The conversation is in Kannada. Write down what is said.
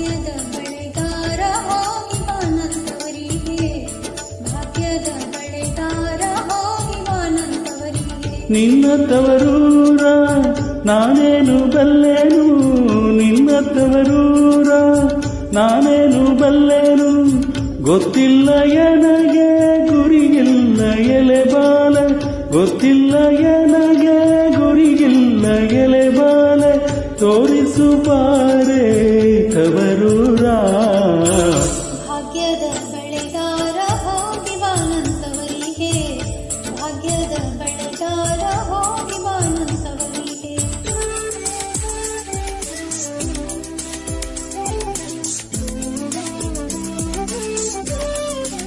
ಭಾಗ್ಯದ ಬಳೆಗಾರ ಹೋಗಿ ಬಾನಂತವರಿಗೆ ಭಾಗ್ಯದ ಬಳೆಗಾರ ಹೋಗಿ ಬಾನಂತವರಿಗೆ ನಿನ್ನ ತವರೂರ ನಾನೇನು ಬಲ್ಲೆನು? ನಿನ್ನ ತವರೂರ ನಾನೇನು ಬಲ್ಲೆನು? ಗೊತ್ತಿಲ್ಲ ಎನಗೆ ಗುರಿಗಿಲ್ಲ ಎಲೆಬಾಲ ಗೊತ್ತಿಲ್ಲ ಎನಗೆ ಗುರಿಗಿಲ್ಲ ಎಲೆಬಾಲ ತೋರಿಸು ಬಾ ಭಾಗ್ಯದ ಕಳೆದ